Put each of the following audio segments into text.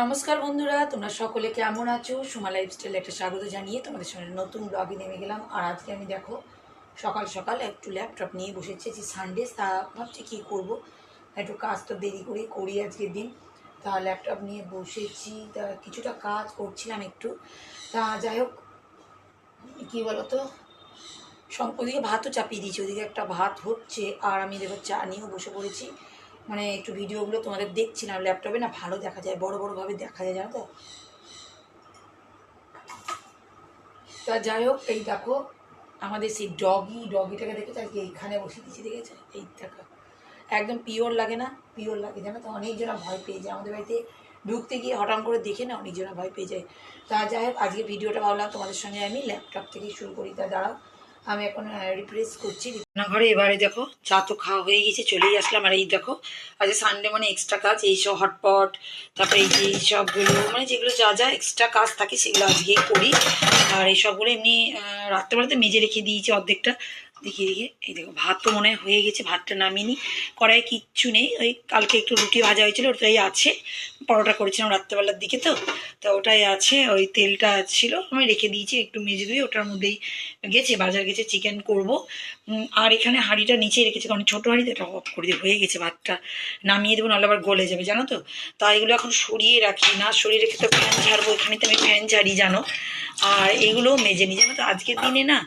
নমস্কার বন্ধুরা, তোমরা সকলে কেমন আছো? সুমা লাইফস্টাইল একটা স্বাগত জানিয়ে তোমাদের সঙ্গে নতুন ব্লগে নেমে গেলাম। আর আজকে আমি দেখো, সকাল সকাল একটু ল্যাপটপ নিয়ে বসেছি, যে সানডে তা ভাবছি কী করব? একটু কাজ তো দেরি করে করি আজকের দিন। তা ল্যাপটপ নিয়ে বসেছি, তা কিছুটা কাজ করছিলাম একটু। তা যাই হোক, কী বলতো? সব ওদিকে ভাতও চাপিয়ে দিয়েছি, ওদিকে একটা ভাত হচ্ছে, আর আমি দেখো চা নিয়েও বসে পড়েছি। মানে একটু ভিডিওগুলো তোমাদের দেখছিলাম ল্যাপটপে, না ভালো দেখা যায়, বড় বড়োভাবে দেখা যায়, জানো তো? তা যাই হোক, এই দেখো, আমাদের সেই ডগি, ডগিটাকে দেখেছ? আজকে এইখানে বসে দিয়েছি, দেখেছ? এই দেখো, একদম পিওর লাগে না? পিওর লাগে, জানো তো? অনেকজনা ভয় পেয়ে যায়। আমাদের বাড়িতে ঢুকতে গিয়ে হঠাৎ করে দেখে না, অনেকজনা ভয় পেয়ে যায়। তা যাই হোক আজকে ভিডিওটা ভাবলাম তোমাদের সঙ্গে আমি ল্যাপটপ থেকেই শুরু করি। তা দাঁড়াও আমি এখন রিপ্লেস করছি। রান্নাঘরে এবারে দেখো, চা তো খাওয়া হয়ে গেছে চলেই আসলাম। আর এই দেখো আজকে সানডে মানে এক্সট্রা কাজ এইসব হটপট তারপরে এই যে এইসবগুলো মানে যেগুলো যা যা এক্সট্রা কাজ থাকে সেগুলো আজকেই করি। আর এইসবগুলো এমনি রাত্রেবেলাতে মেজে রেখে দিয়েছি অর্ধেকটা। দেখিয়ে দেখিয়ে। এই দেখো, ভাত তো মনে হয় গেছে, ভাতটা নামিয়ে নিই কড়াই কিচ্ছু নেই, ওই কালকে একটু রুটি ভাজা হয়েছিল, ওটাই আছে। পরোটা করেছিলাম রাত্রেবেলার দিকে তো তো ওটাই আছে, ওই তেলটা ছিল, আমি রেখে দিয়েছি, একটু মেজে ধুয়ে, ওটার মধ্যেই গেছে, বাজার গেছে চিকেন করব। আর এখানে হাঁড়িটা নিচেই রেখেছি, কারণ ছোটো হাঁড়িতে এটা অফ করে দিয়ে হয়ে গেছে, ভাতটা নামিয়ে দেবো, নাহলে আবার গলে যাবে, জানো তো? তাই এগুলো এখন সরিয়ে রাখি, না সরিয়ে রেখে তো ফ্যান ঝাড়বো, এখানে তো আমি ফ্যান ঝাড়ি, জানো? আর এগুলো মেজে নিই জানো তো? আজকের দিনে না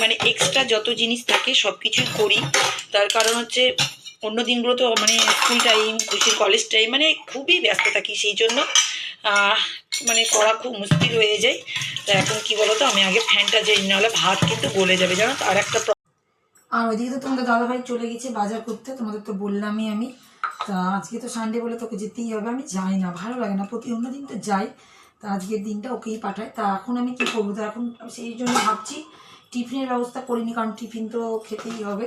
মানে এক্সট্রা যত জিনিস থাকে সব কিছুই করি। তার কারণ হচ্ছে, অন্য দিনগুলো তো মানে স্কুল টাইম খুশির কলেজ টাইম মানে খুবই ব্যস্ত থাকি সেই জন্য মানে করা খুব মুশকিল হয়ে যায়। তা এখন কি বলো তো আমি আগে ফ্যানটা যাই নাহলে ভাত কিন্তু গলে যাবে, জানো তো? আর একটা আর ওইদিকে তো তোমাদের দাদাভাই চলে গেছে বাজার করতে, তোমাদের তো বললামই আমি। তা আজকে তো সানডে বলে তোকে যেতেই হবে, আমি যাই না, ভালো লাগে না। প্রতি অন্য দিন তো যাই, তা আজকের দিনটা ওকেই পাঠায়। তা এখন আমি কি করব? তা এখন সেই জন্য ভাবছি টিফিনের ব্যবস্থা করিনি, কারণ টিফিন তো খেতেই হবে।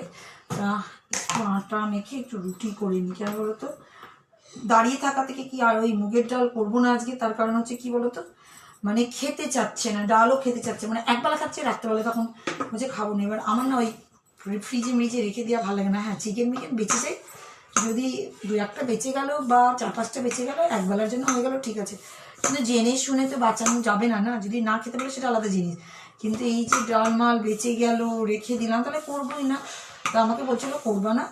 একটু আটা মেখে একটু রুটি করে নিই, কেন বলো তো দাঁড়িয়ে থাকা থেকে কি আর ওই মুগের ডাল করব না আজকে? তার কারণ হচ্ছে কি বলতো? মানে খেতে চাচ্ছে না, ডালও খেতে চাচ্ছে মানে একবেলা খাচ্ছে, রাত্রেবেলা তখন বলছে খাব না। এবার আমার না ওই ফ্রিজে মিজে রেখে দেওয়া ভালো লাগে না। হ্যাঁ চিকেন মিকেন বেঁচে যায়, যদি দু একটা বেঁচে গেল বা চার পাঁচটা বেঁচে গেল, একবেলার জন্য হয়ে গেল, ঠিক আছে। কিন্তু জেনে শুনে তো বাঁচানো যাবে না না? যদি না খেতে পারে সেটা আলাদা জিনিস। কিন্তু এই যে ডাল মাল বেঁচে গেল, রেখে দিলাম, তাহলে করবোই না। তা আমাকে বলছিল, করব না।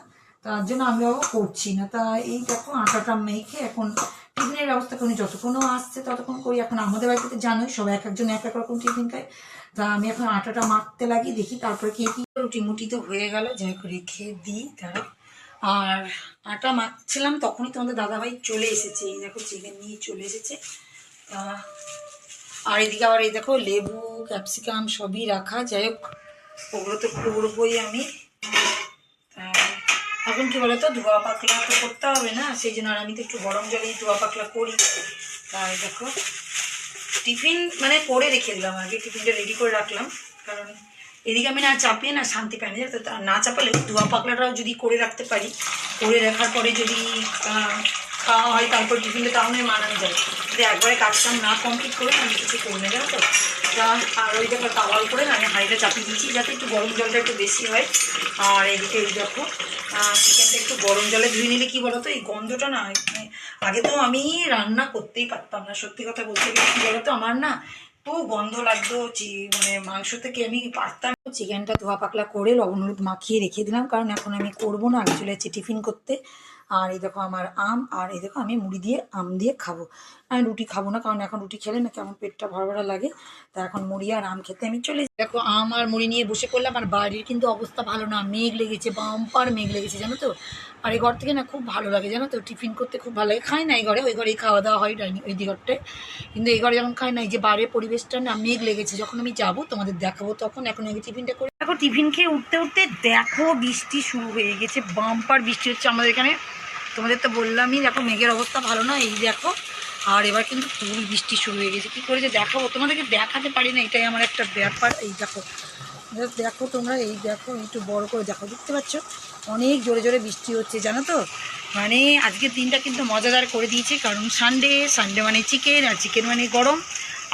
তার জন্য আমি বাবা করছি না। তা এই দেখো, আটাটা মেখে এখন টিফিনের ব্যবস্থা করি। যতক্ষণ ও আসছে, ততক্ষণ করি। এখন আমাদের বাড়িতে জানোই, সবাই এক একজন এক এক রকম টিফিন খায়। তা আমি এখন আটাটা মাখতে লাগি, দেখি তারপরে কে, কি রুটি মুটি তো হয়ে গেল। যাই রেখে দিই তারা আর আটা মাখছিলাম, তখনই তোমাদের দাদাভাই চলে এসেছে। এই দেখো, চিকেন নিয়ে চলে এসেছে। তা আর এদিকে আবার এই দেখো লেবু, ক্যাপসিকাম সবই রাখা। যাই হোক, ওগুলো তো করবোই আমি এখন কি বলতো, ধোয়া পাকলা তো করতে হবে না, সেই জন্য আর আমি তো একটু গরম জলেই ধোয়া পাকলা করি। তাই দেখো, টিফিন মানে করে রেখে দিলাম আগে, টিফিনটা রেডি করে রাখলাম। কারণ এদিকে আমি না চাপিয়ে না শান্তি পাই না না চাপালে ধোয়া পাকলাটাও যদি করে রাখতে পারি, করে রাখার পরে যদি খাওয়া হয়, তারপর টিফিনটা তাহলে মানানো যায়। যদি একবারে কাজ কাম না কমপ্লিট করে আমি কিছু করি জানো তো তা আর ওই দেখো তাওয়াল করে আমি হাঁড়িটা চাপিয়ে দিয়েছি, যাতে একটু গরম জলটা একটু বেশি হয়। আর এদিকে এই দেখো চিকেনটা একটু গরম জলে ধুয়ে নিলে কি বলতো, এই গন্ধটা না আগে তো আমি রান্না করতেই পারতাম না, সত্যি কথা বলতে গেলে কি বলতো, আমার না তো গন্ধ লাগতো মানে মাংস থেকে আমি পারতাম চিকেনটা ধোয়া পাকলা করে লবণ হলুদ মাখিয়ে রেখে দিলাম, কারণ এখন আমি করব না চলে যাচ্ছি টিফিন করতে। আর এই দেখো আমার আম, আর এই দেখো আমি মুড়ি দিয়ে আম দিয়ে খাব। আমি রুটি খাব না, কারণ এখন রুটি খেলে না কেমন পেটটা ভরা লাগে। তা এখন মুড়ি আর আম খেতে আমি চলে। দেখো আম আর মুড়ি নিয়ে বসে পড়লাম, আর বাড়ির কিন্তু অবস্থা ভালো না, মেঘ লেগেছে, বাম্পার মেঘ লেগেছে, জানো তো? আর এই ঘর থেকে না খুব ভালো লাগে, জানো তো? টিফিন করতে খুব ভালো লাগে। খাই না এই ঘরে, ওই ঘরেই খাওয়া দাওয়া হয় ডাইনিং, ওই দিঘরটায় কিন্তু এই ঘরে যখন খাই না, এই যে বাইরের পরিবেশটা না মেঘ লেগেছে, যখন আমি যাব তোমাদের দেখাবো, তখন এখন আগে টিফিনটা করে দেখো, টিফিন খেয়ে উঠতে উঠতে দেখো বৃষ্টি শুরু হয়ে গেছে, বাম্পার বৃষ্টি হচ্ছে আমাদের এখানে। তোমাদের তো বললামই, দেখো মেঘের অবস্থা ভালো না, এই দেখো। আর এবার কিন্তু ফুল বৃষ্টি শুরু হয়ে গেছে। কী করে যে দেখাবো তোমাদেরকে দেখাতে পারি না, এটাই আমার একটা ব্যাপার, এই দেখো। দেখো তোমরা, এই দেখো, একটু বড় করে দেখো, দেখতে পাচ্ছ? অনেক জোরে জোরে বৃষ্টি হচ্ছে, জানো তো? মানে আজকের দিনটা কিন্তু মজাদার করে দিয়েছে, কারণ সানডে সানডে মানে চিকেন আর চিকেন মানে গরম,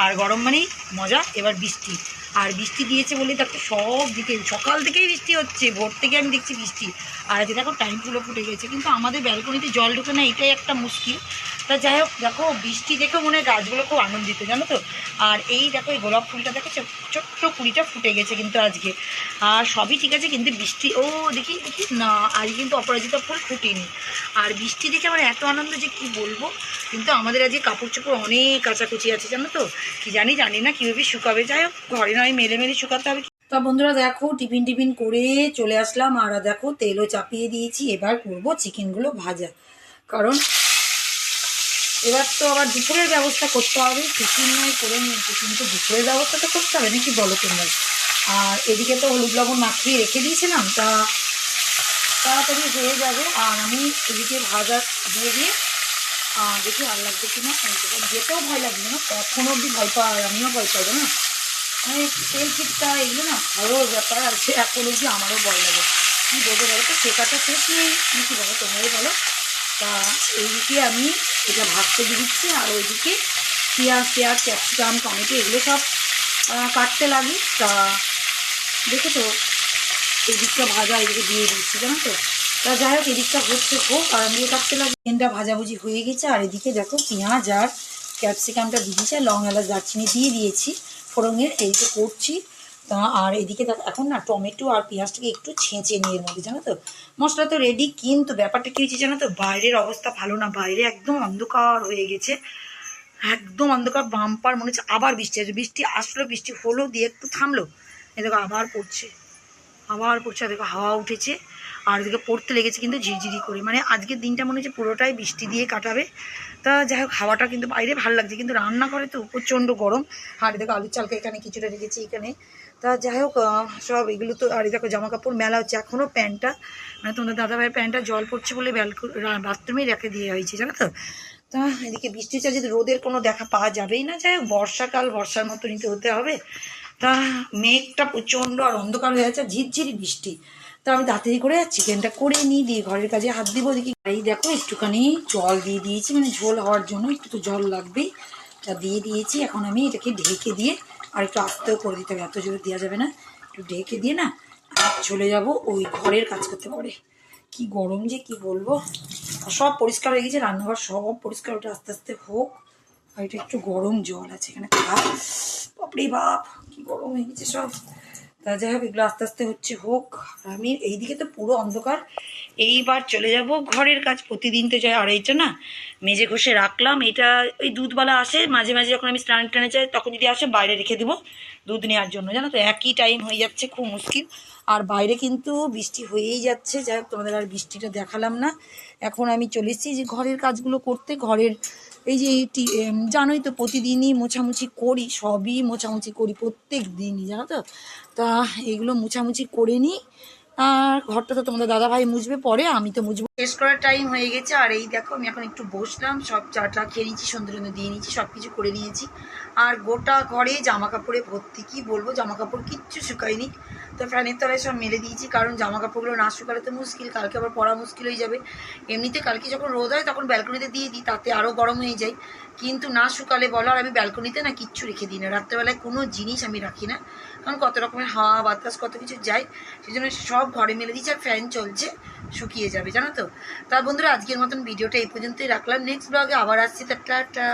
আর গরম মানেই মজা, এবার বৃষ্টি। আর বৃষ্টি দিয়েছে বলে দেখো সব দিকে, সকাল থেকেই বৃষ্টি হচ্ছে, ভোর থেকে আমি দেখছি বৃষ্টি। আর আজকে দেখো টাইমগুলো ফুটে গেছে, কিন্তু আমাদের ব্যালকনিতে জল ঢুকে না, এটাই একটা মুশকিল। তা যাই হোক, দেখো বৃষ্টি দেখে মনে হয় গাছগুলো খুব আনন্দিত, জানো তো? আর এই দেখো, এই গোলাপ ফুলটা দেখো ছোট্ট কুড়িটা ফুটে গেছে কিন্তু আজকে। আর সবই ঠিক আছে, কিন্তু বৃষ্টি, ও দেখি দেখি, না, আজ কিন্তু অপরাজিতা ফুল ফুটেনি। আর বৃষ্টি দেখে আমার এত আনন্দ যে কি বলব? কিন্তু আমাদের আজকে কাপড় চোপড় অনেক কাচাকুচি আছে, জানো তো? কি জানি জানি না, কীভাবে শুকাবে। যাই হোক, ঘরে নয় মেলে মেলে শুকাতে হবে। তা বন্ধুরা, দেখো, টিফিন টিফিন করে চলে আসলাম। আর দেখো, তেলও চাপিয়ে দিয়েছি। এবার করব চিকেনগুলো ভাজা। কারণ এবার তো আবার দুপুরের ব্যবস্থা করতে হবে। টিফিন নয়, করে নিয়েছি কিন্তু দুপুরের ব্যবস্থা তো করতে হবে, নাকি বলো তোমরা? আর এদিকে তো হলুদ লবণ মাখিয়ে রেখে দিয়েছিলাম। তা তাড়াতাড়ি হয়ে যাবে। আর আমি এদিকে ভাজা দিয়ে দিয়ে দেখি আর লাগবে কিনা? যেতেও ভয় লাগবে না কখন অবধি ভয় পাওয়া আমিও ভয় পাবো না মানে তেল চিটটা এগুলো না ভালো ব্যাপার, আর সে এখন অবধি আমারও ভয় লাগে। কী বলব বলো তো? শেখাটা শেষ নেই। তুমি কী বলো? তোমরাই বলো। তা এইদিকে আমি এটা দিয়ে দিচ্ছি, আর ওইদিকে পেঁয়াজ পেঁয়াজ, ক্যাপসিকাম, টমেটো, এগুলো সব কাটতে লাগি। তা দেখেছ? এই দিকটা ভাজা এদিকে দিয়ে দিচ্ছি, জানো তো? তা যাই হোক, এদিকটা হচ্ছে হোক আর আমি কাটতে লাগি চিকেনটা ভাজাভুজি হয়ে গেছে। আর এদিকে দেখো পেঁয়াজ আর ক্যাপসিকামটা দিয়ে দিয়েছি লং এলাচ দারচিনি দিয়ে দিয়েছি। ফোড়নের এই তো করছি। তা আর এদিকে দেখো, এখন না টমেটো আর পেঁয়াজটাকে একটু ছেঁচে নিয়ে এর মধ্যে জানো তো? মশলা তো রেডি কিন্তু ব্যাপারটা কী হয়েছে জানো তো? বাইরের অবস্থা ভালো না, বাইরে একদম অন্ধকার হয়ে গেছে। একদম অন্ধকার, বাম্পার মনে হচ্ছে আবার বৃষ্টি আছে বৃষ্টি আসলো, বৃষ্টি হলো, দিয়ে একটু থামলো। এ দেখো আবার পড়ছে। আবার পড়ছে দেখো হাওয়া উঠেছে, আর এদিকে পড়তে লেগেছে কিন্তু ঝিরঝিরি করে। মানে আজকের দিনটা মনে হচ্ছে পুরোটাই বৃষ্টি দিয়ে কাটাবে। তা যাই হোক, হাওয়াটা কিন্তু বাইরে ভালো লাগছে, কিন্তু রান্না করে তো প্রচণ্ড গরম। আর দেখো আলুর চালকে এখানে কিছুটা রেখেছি, এখানে। তা যাই হোক সব এগুলো তো, আর দেখো জামা কাপড় মেলা হচ্ছে এখনও প্যান্টটা মানে তোমাদের দাদাভাইয়ের প্যান্টটা জল পড়ছে বলে বাথরুমেই রেখে দিয়ে হয়েছে, জানো তো? তা এদিকে বৃষ্টি চাই যদি রোদের কোনো দেখা পাওয়া যাবেই না, যাই হোক, বর্ষাকাল, বর্ষার মতো নিতে হতে হবে। তা মেঘটা প্রচণ্ড আর অন্ধকার হয়ে যাচ্ছে ঝিরঝিরি বৃষ্টি। তা আমি তাড়াতাড়ি করে চিকেনটা করে নিই, দিয়ে ঘরের কাজে হাত দিব দেখি এই দেখো, একটুখানি জল দিয়ে দিয়েছি মানে ঝোল হওয়ার জন্য, একটু তো জল লাগবেই। তা দিয়ে দিয়েছি, এখন আমি এটাকে ঢেকে দিয়ে আর একটু আস্তেও করে দিতে হবে, এত জোরে দেওয়া যাবে না। একটু ঢেকে দিয়ে না চলে যাব ওই ঘরের কাজ করতে পারে। কি গরম যে কি বলব? আর সব পরিষ্কার হয়ে গেছে, রান্নাঘর সব পরিষ্কার, ওটা আস্তে আস্তে হোক। আর এটা একটু গরম জল আছে এখানে খাপ বাপরে বাপ! গরম হয়ে গেছে সব। তা যাই হোক, এগুলো আস্তে আস্তে হচ্ছে হোক। আমি এইদিকে তো পুরো অন্ধকার। এইবার চলে যাব ঘরের কাজ। প্রতিদিন তো যাই, আর এইটা না মেজে ঘষে রাখলাম। এটা ওই দুধবেলা আসে, মাঝে মাঝে যখন আমি স্নান টানে যাই, তখন যদি আসে, বাইরে রেখে দেবো। দুধ নেওয়ার জন্য। জানো তো, একই টাইম হয়ে যাচ্ছে, খুব মুশকিল। আর বাইরে কিন্তু বৃষ্টি হয়েই যাচ্ছে। যাই হোক, তোমাদের আর বৃষ্টিটা দেখালাম না। এখন আমি চলেছি যে ঘরের কাজগুলো করতে। ঘরের এই যে জানোই তো, প্রতিদিনই মোছামুছি করি, সবই মোছামুছি করি প্রত্যেক দিনই, জানো তো? তা এগুলো মোছামুছি করে নিই। আর ঘরটা তো তোমাদের দাদা ভাই মুছবে পরে, আমি তো মুছবো। শেষ করার টাইম হয়ে গেছে, আর এই দেখো আমি এখন একটু বসলাম, সব চাটা খেয়ে নিয়েছি সুন্দর সুন্দর দিয়ে নিয়েছি সব কিছু করে নিয়েছি। আর গোটা ঘরে জামা কাপড়ে ভর্তি, কি বলব জামা কাপড় কিচ্ছু শুকায়নি। তো ফ্যানের তলায় সব মেলে দিয়েছি, কারণ জামা কাপড়গুলো না শুকালে তো মুশকিল, কালকে আবার পরা মুশকিল হয়ে যাবে। এমনিতে কালকে যখন রোদ হয় তখন ব্যালকনিতে দিয়ে দিই, তাতে আরও গরম হয়ে যায়। কিন্তু না শুকালে বলো আর আমি ব্যালকনিতে না কিচ্ছু রেখে দিই না। রাত্রেবেলায় কোনো জিনিস আমি রাখি না, কারণ কত রকমের হাওয়া, বাতাস, কত কিছু যায় সেই জন্য সব ঘরে মেলে দিচ্ছি আর ফ্যান চলছে, শুকিয়ে যাবে, জানো তো? তা বন্ধুরা, আজকের মতন ভিডিওটা এই পর্যন্তই রাখলাম। নেক্সট ব্লগে আবার আসছি, তা টাটা